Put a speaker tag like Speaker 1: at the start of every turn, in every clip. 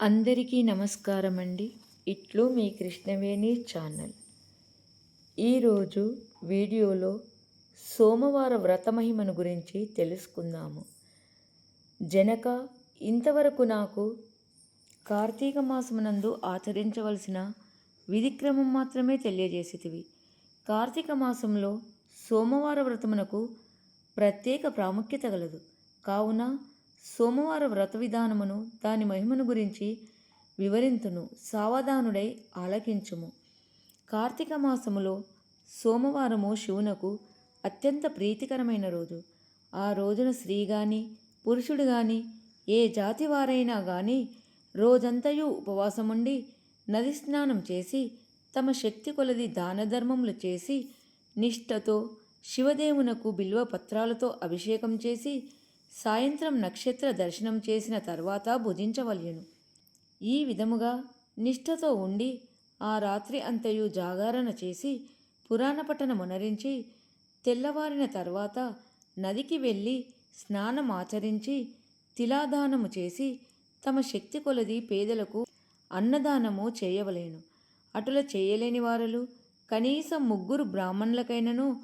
Speaker 1: అందరికీ నమస్కారం అండి ఇట్లు మీ కృష్ణవేణి ఛానల్. ఈరోజు వీడియోలో సోమవార వ్రత మహిమను గురించి తెలుసుకుందాము. జనక ఇంతవరకు నాకు కార్తీక మాసమునందు ఆచరించవలసిన విధిక్రమం మాత్రమే తెలియజేసేటివి. కార్తీక మాసంలో సోమవార వ్రతమునకు ప్రత్యేక ప్రాముఖ్యత గలదు. కావున సోమవార వ్రత విధానమును దాని మహిమను గురించి వివరింతును సావధానుడై ఆలకించుము. కార్తీక మాసములో సోమవారము శివునకు అత్యంత ప్రీతికరమైన రోజు. ఆ రోజున స్త్రీ గాని పురుషుడు గాని ఏ జాతి వారైనా గాని రోజంతయు ఉపవాసముండి నది స్నానం చేసి తమ శక్తి కొలది దాన ధర్మములు చేసి నిష్ఠతో శివదేవునకు బిల్వ పత్రాలతో అభిషేకం చేసి సాయంత్రం నక్షత్ర దర్శనం చేసిన తర్వాత భుజించవలెను. ఈ విధముగా నిష్ఠతో ఉండి ఆ రాత్రి అంతయు జాగారణ చేసి పురాణ పఠనమునరించి తెల్లవారిన తర్వాత నదికి వెళ్ళి స్నానం ఆచరించి తిలాదానము చేసి తమ శక్తి కొలది పేదలకు అన్నదానము చేయవలేను. అటుల చేయలేని వారలు కనీసం ముగ్గురు బ్రాహ్మణులకైనను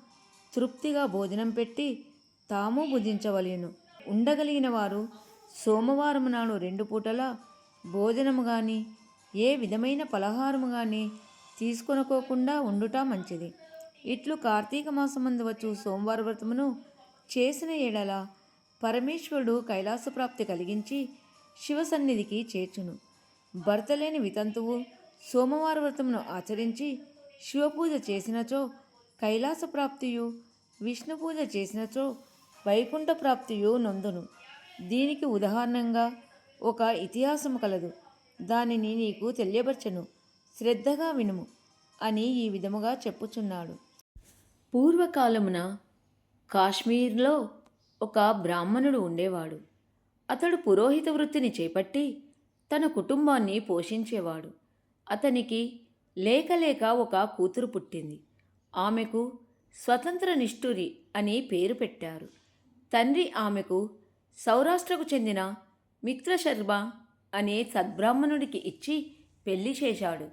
Speaker 1: తృప్తిగా భోజనం పెట్టి తాము భుజించవలేను. ఉండగలిగిన వారు సోమవారం నాడు రెండు పూటల భోజనము కానీ ఏ విధమైన పలహారము కానీ తీసుకొనుకోకుండా ఉండుట మంచిది. ఇట్లు కార్తీక మాసమందు వచ్చు సోమవార వ్రతమును చేసిన ఏడల పరమేశ్వరుడు కైలాసప్రాప్తి కలిగించి శివ సన్నిధికి చేర్చును. భర్త లేని వితంతువు సోమవార వ్రతమును ఆచరించి శివపూజ చేసినచో కైలాస ప్రాప్తియు విష్ణు పూజ చేసినచో వైకుంఠ ప్రాప్తియు నొందును. దీనికి ఉదాహరణంగా ఒక ఇతిహాసము కలదు. దానిని నీకు తెలియపరచను. శ్రద్ధగా వినుము అని ఈ విధముగా చెప్పుచున్నాడు. పూర్వకాలమున కాశ్మీర్లో ఒక బ్రాహ్మణుడు ఉండేవాడు. అతడు పురోహిత వృత్తిని చేపట్టి తన కుటుంబాన్ని పోషించేవాడు. అతనికి లేక లేక ఒక కూతురు పుట్టింది. ఆమెకు స్వతంత్ర నిష్ఠురి అని పేరు పెట్టారు. తండ్రి ఆమెకు సౌరాష్ట్రకు చెందిన మిత్రశర్మ అనే సద్బ్రాహ్మణుడికి ఇచ్చి పెళ్ళి చేశాడు.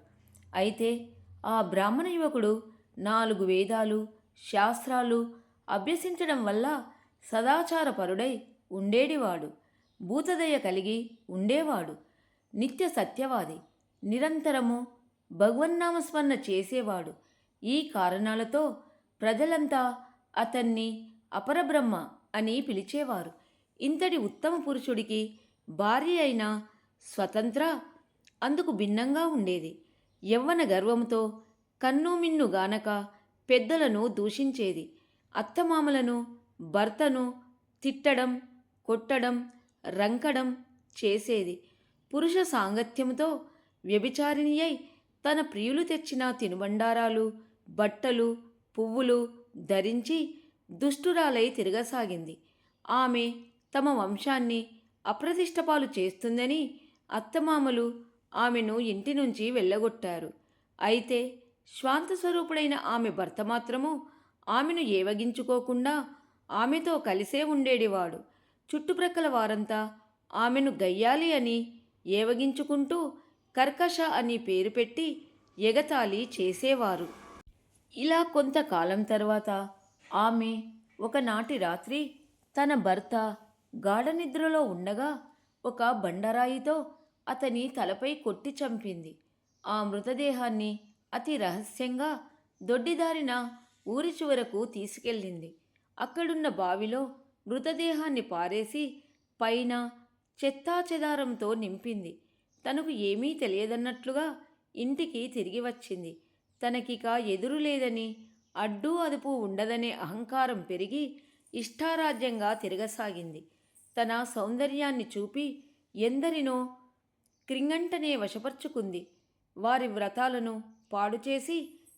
Speaker 1: అయితే ఆ బ్రాహ్మణ యువకుడు నాలుగు వేదాలు శాస్త్రాలు అభ్యసించడం వల్ల సదాచారపరుడై ఉండేడివాడు. భూతదయ కలిగి ఉండేవాడు. నిత్య సత్యవాది. నిరంతరము భగవన్నామస్మరణ చేసేవాడు. ఈ కారణాలతో ప్రజలంతా అతన్ని అపరబ్రహ్మ అని పిలిచేవారు. ఇంతటి ఉత్తమ పురుషుడికి భార్య అయిన స్వతంత్ర అందుకు భిన్నంగా ఉండేది. యవ్వన గర్వంతో కన్నుమిన్ను గానక పెద్దలను దూషించేది. అత్తమామలను భర్తను తిట్టడం కొట్టడం రంకడం చేసేది. పురుష సాంగత్యంతో వ్యభిచారిణి అయి తన ప్రియులు తెచ్చిన తినుబండారాలు బట్టలు పువ్వులు ధరించి దుష్టురాలై తిరగసాగింది. ఆమె తమ వంశాన్ని అప్రతిష్టపాలు చేస్తుందని అత్తమామలు ఆమెను ఇంటి నుంచి వెళ్ళగొట్టారు. అయితే స్వాంతస్వరూపుడైన ఆమె భర్త మాత్రము ఆమెను ఏవగించుకోకుండా ఆమెతో కలిసే ఉండేడివాడు. చుట్టుప్రక్కల వారంతా ఆమెను గయ్యాలి అని ఏవగించుకుంటూ కర్కష అని పేరు పెట్టి ఎగతాళి చేసేవారు. ఇలా కొంతకాలం తర్వాత ఆమె ఒకనాటి రాత్రి తన భర్త గాఢనిద్రలో ఉండగా ఒక బండరాయితో అతని తలపై కొట్టి చంపింది. ఆ మృతదేహాన్ని అతి రహస్యంగా దొడ్డిదారిన ఊరి చివరకు తీసుకెళ్ళింది. అక్కడున్న బావిలో మృతదేహాన్ని పారేసి పైన చెత్తాచెదారంతో నింపింది. తనకు ఏమీ తెలియదన్నట్లుగా ఇంటికి తిరిగి వచ్చింది. తనకిక ఎదురు లేదని అడ్డు అదుపు ఉండదనే అహంకారం పెరిగి ఇష్టారాజ్యంగా తిరగసాగింది. తన సౌందర్యాన్ని చూపి ఎందరినో క్రింగంటనే వశపరుచుకుంది. వారి వ్రతాలను పాడుచేసి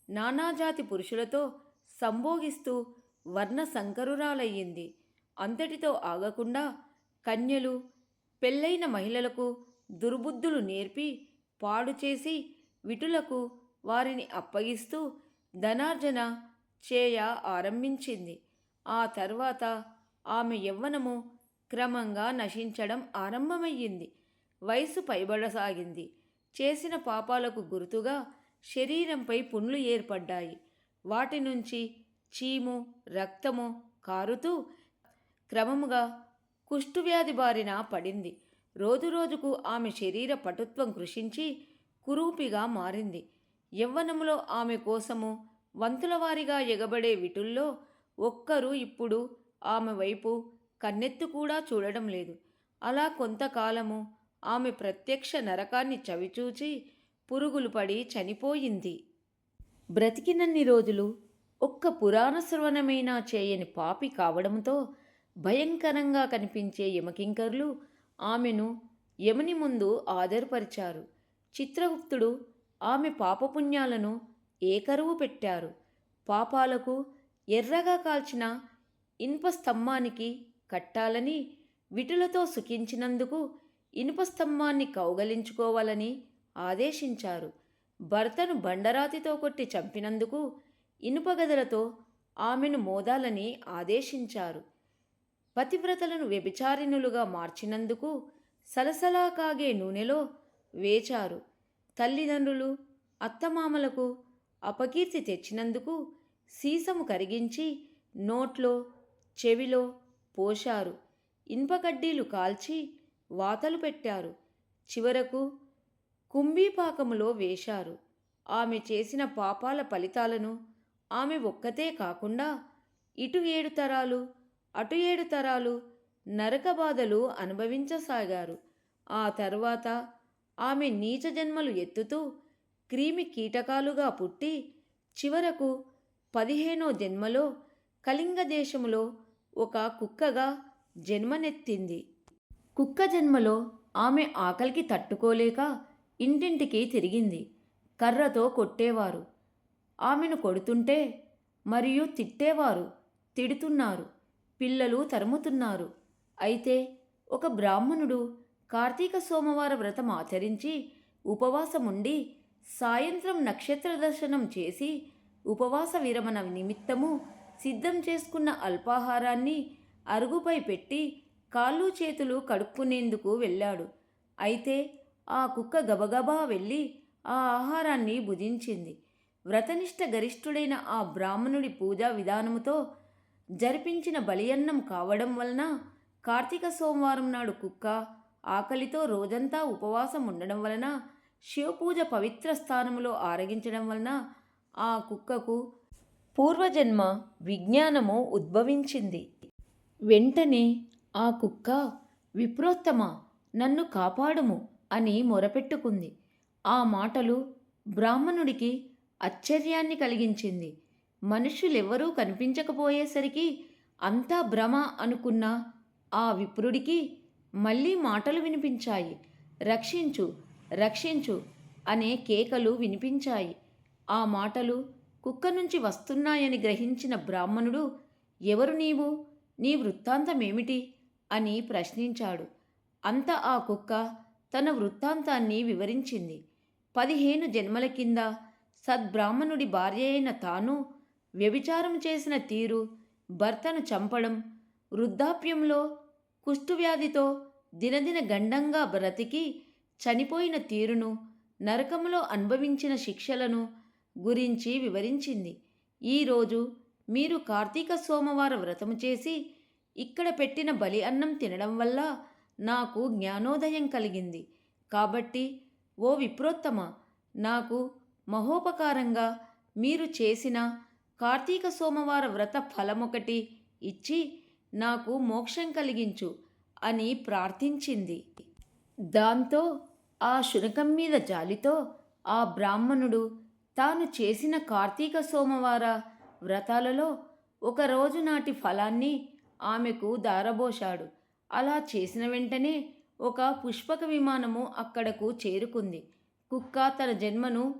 Speaker 1: నానాజాతి పురుషులతో సంభోగిస్తూ వర్ణ సంకరురాలయ్యింది అంతటితో ఆగకుండా కన్యలు పెళ్ళైన మహిళలకు దుర్బుద్ధులు నేర్పి పాడుచేసి విటులకు వారిని అప్పగిస్తూ ధనార్జన చేయ ఆరంభించింది. ఆ తర్వాత ఆమె యవ్వనము క్రమంగా నశించడం ఆరంభమయ్యింది. వయసు పైబడసాగింది. చేసిన పాపాలకు గుర్తుగా శరీరంపై పుండ్లు ఏర్పడ్డాయి. వాటి నుంచి చీము రక్తము కారుతూ క్రమముగా కుష్ఠువ్యాధి బారిన పడింది. రోజురోజుకు ఆమె శరీర పటుత్వం కృషించి కురూపిగా మారింది. యవ్వనములో ఆమె కోసము వంతులవారిగా ఎగబడే విటుల్లో ఒక్కరూ ఇప్పుడు ఆమె వైపు కన్నెత్తు కూడా చూడడం లేదు. అలా కొంతకాలము ఆమె ప్రత్యక్ష నరకాన్ని చవిచూచి పురుగులు పడి చనిపోయింది. బ్రతికినన్ని రోజులు ఒక్క పురాణ శ్రవణమైనా చేయని పాపి కావడంతో భయంకరంగా కనిపించే యమకింకర్లు ఆమెను యముని ముందు ఆదరపరిచారు. చిత్రగుప్తుడు ఆమె పాపపుణ్యాలను ఏకరువు పెట్టారు. పాపాలకు ఎర్రగా కాల్చిన ఇనుప స్తంభానికి కట్టాలని విటులతో సుఖించినందుకు ఇనుప స్తంభాన్ని కౌగలించుకోవాలని ఆదేశించారు. భర్తను బండరాతితో కొట్టి చంపినందుకు ఇనుప గదలతో ఆమెను మోదాలని ఆదేశించారు. పతివ్రతలను వ్యభిచారిణులుగా మార్చినందుకు సలసలా కాగే నూనెలో వేచారు. తల్లిదండ్రులు అత్తమామలకు అపకీర్తి తెచ్చినందుకు సీసము కరిగించి నోట్లో చెవిలో పోశారు. ఇనుపకడ్డీలు కాల్చి వాతలు పెట్టారు. చివరకు కుంభీపాకములో వేశారు. ఆమె చేసిన పాపాల ఫలితాలను ఆమె ఒక్కతే కాకుండా ఇటు ఏడు తరాలు అటు ఏడు తరాలు నరక బాధలు అనుభవించసాగారు. ఆ తర్వాత ఆమె నీచ జన్మలు ఎత్తుతూ క్రిమి కీటకాలుగా పుట్టి చివరకు పదిహేనో జన్మలో కళింగ దేశములో ఒక కుక్కగా జన్మనెత్తింది. కుక్క జన్మలో ఆమె ఆకలికి తట్టుకోలేక ఇంటింటికి తిరిగింది. కర్రతో కొట్టేవారు. ఆమెను కొడుతుంటే మరియు తిట్టేవారు తిడుతున్నారు పిల్లలు తరుముతున్నారు. అయితే ఒక బ్రాహ్మణుడు కార్తీక సోమవార వ్రతం ఆచరించి ఉపవాసముండి సాయంత్రం నక్షత్ర దర్శనం చేసి ఉపవాస విరమణ నిమిత్తము సిద్ధం చేసుకున్న అల్పాహారాన్ని అరుగుపై పెట్టి కాళ్ళు చేతులు కడుక్కునేందుకు వెళ్ళాడు. అయితే ఆ కుక్క గబగబా వెళ్ళి ఆ ఆహారాన్ని భుజించింది. వ్రతనిష్ట గరిష్ఠుడైన ఆ బ్రాహ్మణుడి పూజా విధానముతో జరిపించిన బలియన్నం కావడం వలన కార్తీక సోమవారం నాడు కుక్క ఆకలితో రోజంతా ఉపవాసం ఉండడం వలన శివపూజ పవిత్ర స్థానములో ఆరగించడం వలన ఆ కుక్కకు పూర్వజన్మ విజ్ఞానము ఉద్భవించింది. వెంటనే ఆ కుక్క విప్రోత్తమ నన్ను కాపాడుము అని మొరపెట్టుకుంది. ఆ మాటలు బ్రాహ్మణుడికి ఆశ్చర్యాన్ని కలిగించింది. మనుష్యులెవ్వరూ కనిపించకపోయేసరికి అంతా భ్రమ అనుకున్న ఆ విప్రుడికి మళ్ళీ మాటలు వినిపించాయి. రక్షించు రక్షించు అనే కేకలు వినిపించాయి. ఆ మాటలు కుక్క నుంచి వస్తున్నాయని గ్రహించిన బ్రాహ్మణుడు ఎవరు నీవు? నీ వృత్తాంతమేమిటి? అని ప్రశ్నించాడు. అంత ఆ కుక్క తన వృత్తాంతాన్ని వివరించింది. పదిహేను జన్మల కింద సద్బ్రాహ్మణుడి భార్య అయిన తాను వ్యభిచారం చేసిన తీరు భర్తను చంపడం వృద్ధాప్యంలో కుష్ఠువ్యాధితో దినదిన గండంగా బ్రతికి చనిపోయిన తీరును నరకములో అనుభవించిన శిక్షలను గురించి వివరించింది. ఈరోజు మీరు కార్తీక సోమవార వ్రతము చేసి ఇక్కడ పెట్టిన బలి అన్నం తినడం వల్ల నాకు జ్ఞానోదయం కలిగింది. కాబట్టి ఓ విప్రోత్తమ నాకు మహోపకారంగా మీరు చేసిన కార్తీక సోమవార వ్రత ఫలమొకటి ఇచ్చి నాకు మోక్షం కలిగించు అని ప్రార్థించింది. దాంతో ఆ శునకం మీద జాలితో ఆ బ్రాహ్మణుడు తాను చేసిన కార్తీక సోమవార వ్రతాలలో ఒక రోజు నాటి ఫలాన్ని ఆమెకు దారబోశాడు. అలా చేసిన వెంటనే ఒక పుష్పక విమానము అక్కడకు చేరుకుంది. కుక్క తన జన్మను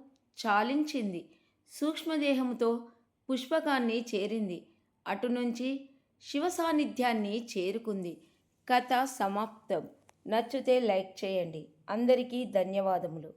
Speaker 1: చాలించింది. సూక్ష్మదేహంతో పుష్పకాన్ని చేరింది. అటు నుంచి శివ సాన్నిధ్యాన్ని చేరుకుంది. కథ సమాప్తం. నచ్చితే లైక్ చేయండి. అందరికీ ధన్యవాదములు.